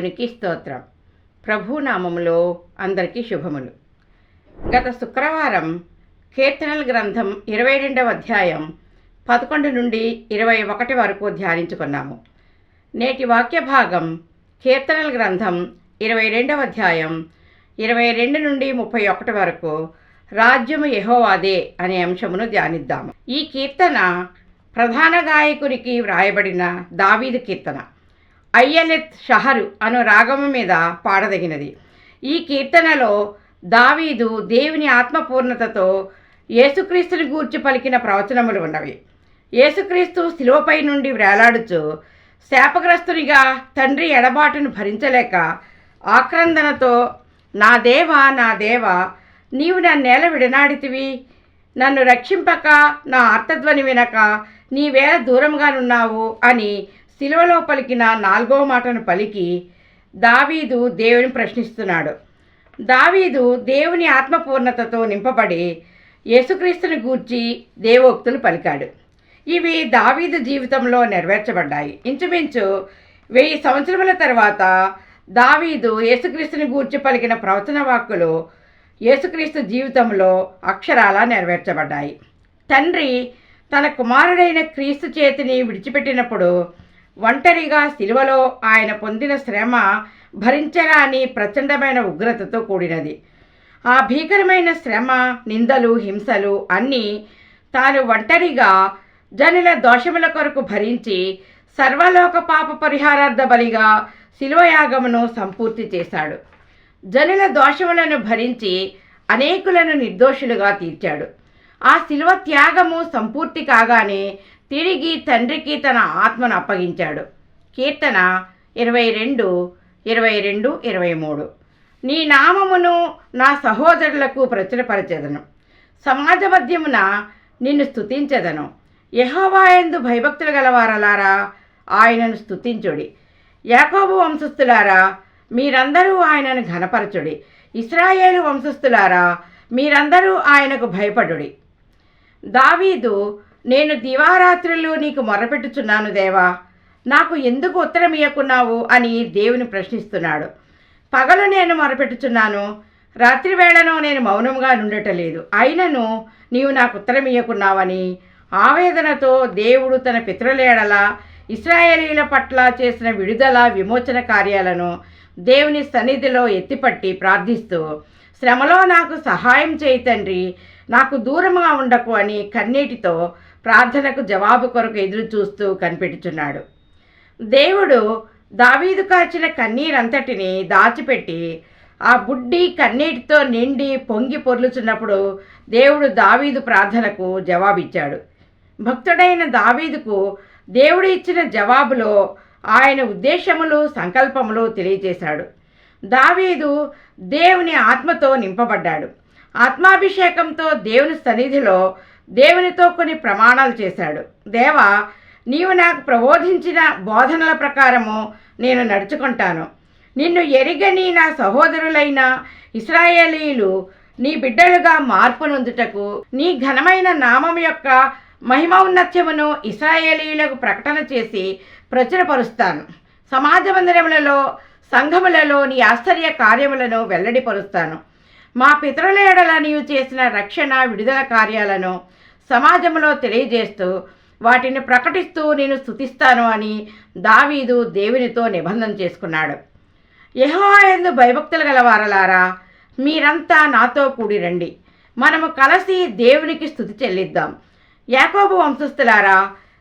దేవునికి స్తోత్రం. ప్రభు నామములో అందరికీ శుభములు. గత శుక్రవారం కీర్తనల గ్రంథం ఇరవై రెండవ అధ్యాయం పదకొండు నుండి ఇరవై ఒకటి వరకు ధ్యానించుకున్నాము. నేటి వాక్య భాగం కీర్తనల గ్రంథం ఇరవై రెండవ అధ్యాయం ఇరవై రెండు నుండి ముప్పై ఒకటి వరకు రాజ్యము యహోవాదే అనే అంశమును ధ్యానిద్దాము. ఈ కీర్తన ప్రధాన గాయకునికి వ్రాయబడిన దావీదు కీర్తన. అయ్యనెత్ షహరు అను రాగము మీద పాడదగినది. ఈ కీర్తనలో దావీదు దేవుని ఆత్మపూర్ణతతో యేసుక్రీస్తుని గూర్చి పలికిన ప్రవచనములు ఉన్నవి. యేసుక్రీస్తు శిలువపై నుండి వేలాడుచు శాపగ్రస్తునిగా తండ్రి ఎడబాటును భరించలేక ఆక్రందనతో నా దేవా నా దేవా నీవు నా నేల విడనాడితివి. నన్ను రక్షింపక నా ఆర్తధ్వని వినక నీవేళ దూరంగానున్నావు అని శిలువలో పలికిన నాలుగో మాటను పలికి దావీదు దేవుని ప్రశ్నిస్తున్నాడు. దావీదు దేవుని ఆత్మపూర్ణతతో నింపబడి యేసుక్రీస్తుని గూర్చి దేవోక్తులు పలికాడు. ఇవి దావీదు జీవితంలో నెరవేర్చబడ్డాయి. ఇంచుమించు వెయ్యి సంవత్సరముల తర్వాత దావీదు యేసుక్రీస్తుని గూర్చి పలికిన ప్రవచన వాక్కులు యేసుక్రీస్తు జీవితంలో అక్షరాలా నెరవేర్చబడ్డాయి. తండ్రి తన కుమారుడైన క్రీస్తు చేతిని విడిచిపెట్టినప్పుడు ఒంటరిగా శిలువలో ఆయన పొందిన శ్రమ భరించరాని ప్రచండమైన ఉగ్రతతో కూడినది. ఆ భీకరమైన శ్రమ నిందలు హింసలు అన్నీ తాను ఒంటరిగా జనుల దోషముల కొరకు భరించి సర్వలోక పాప పరిహారార్థ బలిగా శిలువయాగమును సంపూర్తి చేశాడు. జనుల దోషములను భరించి అనేకులను నిర్దోషులుగా తీర్చాడు. ఆ శిలువ త్యాగము సంపూర్తి కాగానే తిరిగి తండ్రికి తన ఆత్మను అప్పగించాడు. కీర్తన ఇరవై రెండు ఇరవై రెండు ఇరవై మూడు. నీ నామమును నా సహోదరులకు ప్రచురపరచెదను. సమాజ మధ్యమున నిన్ను స్థుతించదను యహోవాయందు భయభక్తులు గలవారలారా ఆయనను స్తుతించుడి. యాకోబు వంశస్థులారా మీరందరూ ఆయనను ఘనపరచుడి. ఇస్రాయేలు వంశస్థులారా మీరందరూ ఆయనకు భయపడుడి. దావీదు నేను దివారాత్రులు నీకు మొరపెట్టుచున్నాను దేవా. నాకు ఎందుకు ఉత్తరం ఇవ్వకున్నావు అని దేవుని ప్రశ్నిస్తున్నాడు. పగలు నేను మొరపెట్టుచున్నాను రాత్రి వేళను నేను మౌనంగా నుండటలేదు. అయినను నీవు నాకు ఉత్తరం ఇవ్వకున్నావని ఆవేదనతో దేవుడు తన పితృలేడల ఇస్రాయేలీల పట్ల చేసిన విడుదల విమోచన కార్యాలను దేవుని సన్నిధిలో ఎత్తిపట్టి ప్రార్థిస్తూ శ్రమలో నాకు సహాయం చేయి తండ్రి నాకు దూరంగా ఉండకు అని కన్నీటితో ప్రార్థనకు జవాబు కొరకు ఎదురు చూస్తూ కనిపెట్టుచున్నాడు. దేవుడు దావీదు కాచిన కన్నీరంతటిని దాచిపెట్టి ఆ బుడ్డి కన్నీటితో నిండి పొంగి పొర్లుచున్నప్పుడు దేవుడు దావీదు ప్రార్థనకు జవాబిచ్చాడు. భక్తుడైన దావీదుకు దేవుడు ఇచ్చిన జవాబులో ఆయన ఉద్దేశములు సంకల్పములు తెలియజేశాడు దావీదు దేవుని ఆత్మతో నింపబడ్డాడు. ఆత్మాభిషేకంతో దేవుని సన్నిధిలో దేవునితో కొన్ని ప్రమాణాలు చేశాడు. దేవా నీవు నాకు ప్రబోధించిన బోధనల ప్రకారము నేను నడుచుకుంటాను. నిన్ను ఎరిగని నా సహోదరులైన ఇస్రాయేలీలు నీ బిడ్డలుగా మార్పునొందుటకు నీ ఘనమైన నామం యొక్క మహిమౌన్నత్యమును ఇస్రాయేలీలకు ప్రకటన చేసి ప్రచురపరుస్తాను. సమాజ మందిరములలో సంఘములలో నీ ఆశ్చర్య కార్యములను వెల్లడిపరుస్తాను. మా పితరుల ఎడల నీవు చేసిన రక్షణ విడుదల కార్యాలను సమాజంలో తెలియజేస్తూ వాటిని ప్రకటిస్తూ నేను స్థుతిస్తాను అని దావీదు దేవునితో నిబంధన చేసుకున్నాడు. యహోయందు భయభక్తులు గలవారలారా మీరంతా నాతో కూడి రండి. మనము కలిసి దేవునికి స్థుతి చెల్లిద్దాం. యాకోబు వంశస్థులారా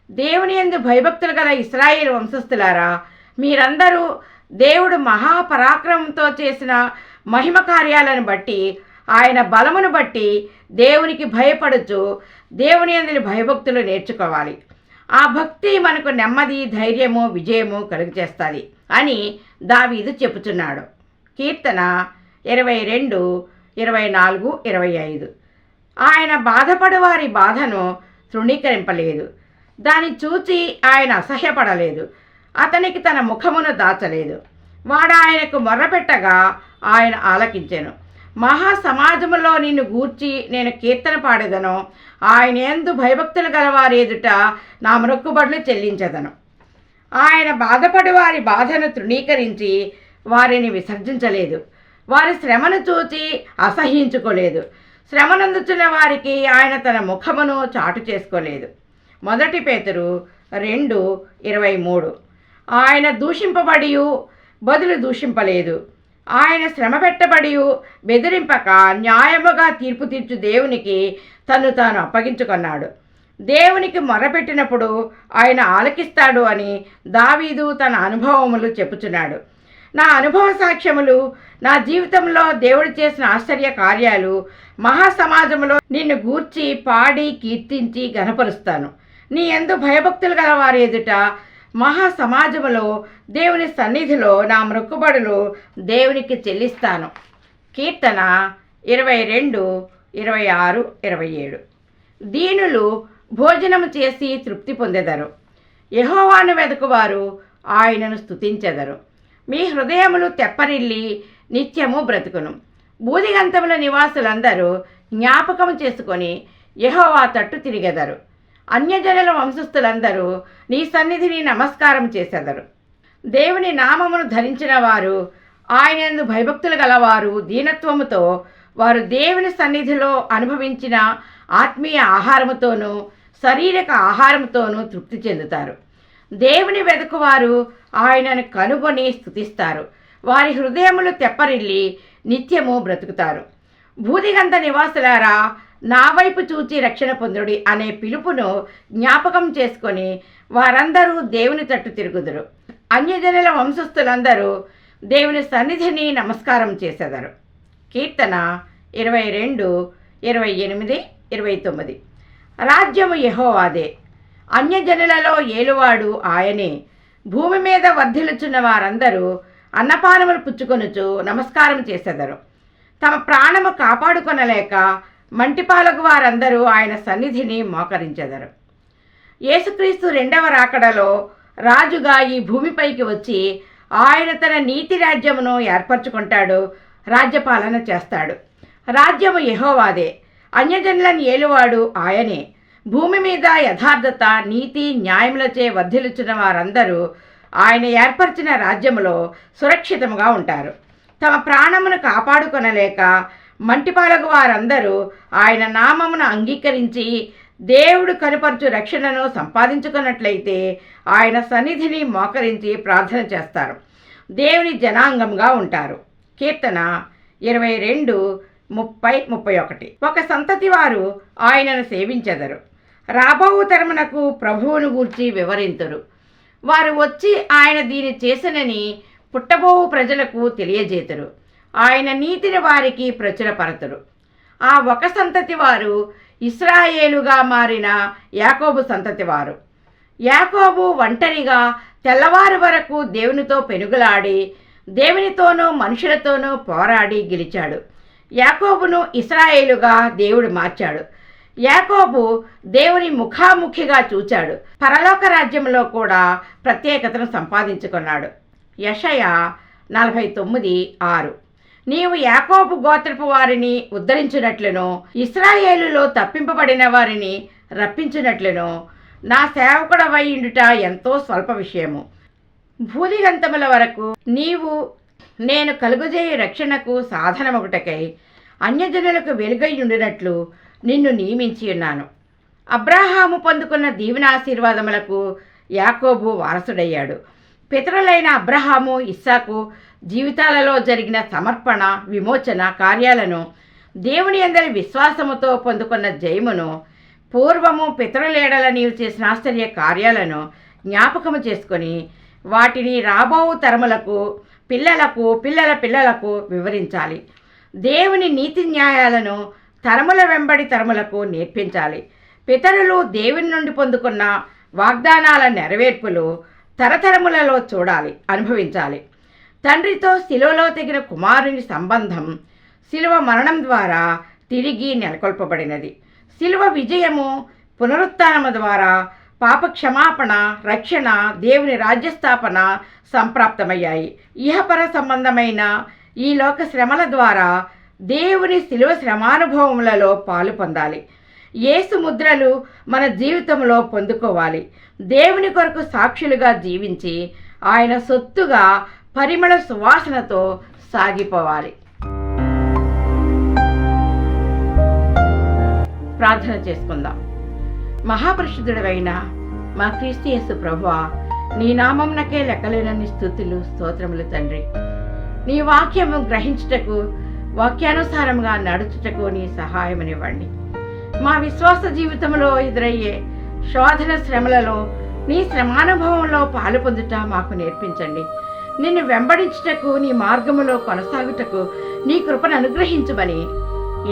దేవుని ఎందు భయభక్తులు గల ఇస్రాయేల్ వంశస్థులారా మీరందరూ దేవుడు మహాపరాక్రమంతో చేసిన మహిమ కార్యాలను బట్టి ఆయన బలమును బట్టి దేవునికి భయపడుచు దేవుని అందులో భయభక్తులు నేర్చుకోవాలి. ఆ భక్తి మనకు నెమ్మది ధైర్యము విజయము కలుగజేస్తుంది అని దావీదు చెప్పుచున్నాడు కీర్తన ఇరవై రెండు ఇరవై నాలుగు ఇరవై ఐదు. ఆయన బాధపడవారి బాధను తృణీకరింపలేదు. దాన్ని చూచి ఆయన అసహ్యపడలేదు. అతనికి తన ముఖమును దాచలేదు. వాడు ఆయనకు మొర్రపెట్టగా ఆయన ఆలకించెను. మహా సమాజములో నిన్ను గూర్చి నేను కీర్తన పాడేదను. ఆయన ఎందు భయభక్తులు గలవారి ఎదుట నా మొక్కుబడులు చెల్లించదను. ఆయన బాధపడి వారి బాధను తృణీకరించి వారిని విసర్జించలేదు. వారి శ్రమను చూచి అసహించుకోలేదు శ్రమనందుచున్న వారికి ఆయన తన ముఖమును చాటు చేసుకోలేదు. మొదటి పేతురు రెండు ఇరవై మూడు. ఆయన దూషింపబడి బదులు దూషింపలేదు. ఆయన శ్రమ పెట్టబడి బెదిరింపక న్యాయముగా తీర్పు తీర్చు దేవునికి తను తాను అప్పగించుకున్నాడు. దేవునికి మొరపెట్టినప్పుడు ఆయన ఆలకిస్తాడు అని దావీదు తన అనుభవములు చెప్పుచున్నాడు. నా అనుభవ సాక్ష్యములు నా జీవితంలో దేవుడు చేసిన ఆశ్చర్య కార్యాలు మహాసమాజంలో నిన్ను గూర్చి పాడి కీర్తించి గనపరుస్తాను నీ ఎందు భయభక్తులు గల వారి ఎదుట మహాసమాజములో దేవుని సన్నిధిలో నా మొక్కుబడులు దేవునికి చెల్లిస్తాను. కీర్తన ఇరవై రెండు ఇరవై ఆరు ఇరవై ఏడు. దీనులు భోజనము చేసి తృప్తి పొందెదరు. యహోవాను వెతుకువారు ఆయనను స్తుతించెదరు. మీ హృదయములు తెప్పరిల్లి నిత్యము బ్రతుకును. బూదిగంతముల నివాసులందరూ జ్ఞాపకం చేసుకొని యహోవా తట్టు తిరిగెదరు. అన్యజనుల వంశస్థులందరూ నీ సన్నిధిని నమస్కారం చేసెదరు. దేవుని నామమును ధరించిన వారు ఆయనందు భయభక్తులు గలవారు దీనత్వముతో వారు దేవుని సన్నిధిలో అనుభవించిన ఆత్మీయ ఆహారముతోనూ శారీరక ఆహారముతోనూ తృప్తి చెందుతారు. దేవుని వెతుకువారు ఆయనను కనుగొని స్థుతిస్తారు వారి హృదయములు తెప్పరిల్లి నిత్యము బ్రతుకుతారు. భూదిగంత నివాసులారా నా వైపు చూచి రక్షణ పొందుడి అనే పిలుపును జ్ఞాపకం చేసుకొని వారందరూ దేవుని తట్టు తిరుగుదురు. అన్యజనుల వంశస్థులందరూ దేవుని సన్నిధిని నమస్కారం చేసేదరు. కీర్తన ఇరవై రెండు ఇరవై ఎనిమిది ఇరవై తొమ్మిది. రాజ్యము యహోవాదే. అన్యజనులలో ఏలువాడు ఆయనే. భూమి మీద వర్ధిల్లుచున్న వారందరూ అన్నపానములు పుచ్చుకొనుచు నమస్కారం చేసేదరు. తమ ప్రాణము కాపాడుకొనలేక మంటిపాలకు వారందరూ ఆయన సన్నిధిని మోకరించెదరు. యేసుక్రీస్తు రెండవ రాకడలో రాజుగా ఈ భూమిపైకి వచ్చి ఆయన తన నీతి రాజ్యమును ఏర్పరచుకుంటాడు రాజ్యపాలన చేస్తాడు. రాజ్యము యహోవాదే అన్యజనులను ఏలువాడు ఆయనే. భూమి మీద యథార్థత నీతి న్యాయములచే వర్ధిల్చున్న వారందరూ ఆయన ఏర్పరిచిన రాజ్యములో సురక్షితముగా ఉంటారు. తమ ప్రాణమును కాపాడుకొనలేక మంటిపాలకు వారందరూ ఆయన నామమును అంగీకరించి దేవుడు కనుపరచు రక్షణను సంపాదించుకున్నట్లయితే ఆయన సన్నిధిని మోకరించి ప్రార్థన చేస్తారు. దేవుని జనాంగంగా ఉంటారు. కీర్తన ఇరవై రెండు ముప్పై ముప్పై ఒకటి. ఒక సంతతి వారు ఆయనను సేవించెదరు. రాబో తరమునకు ప్రభువును గూర్చి వివరింతురు. వారు వచ్చి ఆయన దీని చేసినని పుట్టబోవు ప్రజలకు తెలియజేతురు. ఆయన నీతిని వారికి ప్రచురపరతురు. ఆ ఒక సంతతి వారు ఇస్రాయేలుగా మారిన యాకోబు సంతతి వారు. యాకోబు ఒంటరిగా తెల్లవారు వరకు దేవునితో పెనుగులాడి దేవునితోనూ మనుషులతోనూ పోరాడి గెలిచాడు. యాకోబును ఇస్రాయేలుగా దేవుడు మార్చాడు. యాకోబు దేవుని ముఖాముఖిగా చూచాడు. పరలోక రాజ్యంలో కూడా ప్రత్యేకతను సంపాదించుకున్నాడు. యషయ నలభై తొమ్మిది ఆరు. నీవు యాకోబు గోత్రపు వారిని ఉద్ధరించినట్లును ఇస్రాయేలులో తప్పింపబడిన వారిని రప్పించినట్లును నా సేవకుడవై ఎంతో స్వల్ప విషయము. భూదిగంతముల వరకు నీవు నేను కలుగుజేయు రక్షణకు సాధనమొకటకై అన్యజనులకు వెలుగై ఉండినట్లు నిన్ను నియమించి ఉన్నాను. అబ్రాహాము పొందుకున్న దీవెనాశీర్వాదములకు యాకోబు వారసుడయ్యాడు. పితరులైన అబ్రహాము ఇస్సాకు జీవితాలలో జరిగిన సమర్పణ విమోచన కార్యాలను దేవుని అందరి విశ్వాసముతో పొందుకున్న జయమును పూర్వము పితరులేడల నీవు చేసిన ఆశ్చర్య కార్యాలను జ్ఞాపకము చేసుకొని వాటిని రాబో తరములకు పిల్లలకు పిల్లల పిల్లలకు వివరించాలి. దేవుని నీతి న్యాయాలను తరముల వెంబడి తరములకు నేర్పించాలి. పితరులు దేవుని నుండి పొందుకున్న వాగ్దానాల నెరవేర్పులు తరతరములలో చూడాలి అనుభవించాలి. తండ్రితో శిలువలో తెగిన కుమారుని సంబంధం శిలువ మరణం ద్వారా తిరిగి నెలకొల్పబడినది. శిలువ విజయము పునరుత్థానము ద్వారా పాపక్షమాపణ రక్షణ దేవుని రాజ్యస్థాపన సంప్రాప్తమయ్యాయి. ఇహపర సంబంధమైన ఈ లోక శ్రమల ద్వారా దేవుని శిలువ శ్రమానుభవములలో పాలు పొందాలి. యేసు ముద్రలు మన జీవితంలో పొందుకోవాలి. దేవుని కొరకు సాక్షులుగా జీవించి ఆయన సొత్తుగా పరిమళ సువాసనతో సాగిపోవాలి. ప్రార్థన చేసుకుందాం. మహాపరిశుద్ధుడవైన మా క్రీస్తు యేసు ప్రభువ నీ నామంనకే లెక్కలేనన్ని స్థుతులు స్తోత్రములు తండ్రి. నీ వాక్యము గ్రహించుటకు వాక్యానుసారంగా నడుచుటకు నీ సహాయమనివ్వండి. మా విశ్వాస జీవితంలో ఎదురయ్యే శోధన శ్రమలలో నీ శ్రమానుభవంలో పాలు పొందుట మాకు నేర్పించండి. నిన్ను వెంబడించుటకు నీ మార్గములో కొనసాగుటకు నీ కృపను అనుగ్రహించమని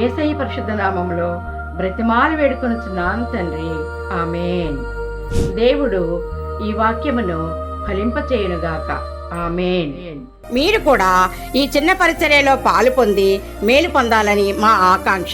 ఏసై పరిశుద్ధ నామములో బ్రతిమాలు వేడుకొనుచున్నాను తండ్రి. ఆమెన్. దేవుడు ఈ వాక్యమును ఫలింపచేయునుగాక. ఆమెన్. మీరు కూడా ఈ చిన్న పరిచర్యలో పాలు పొంది మేలు పొందాలని మా ఆకాంక్ష.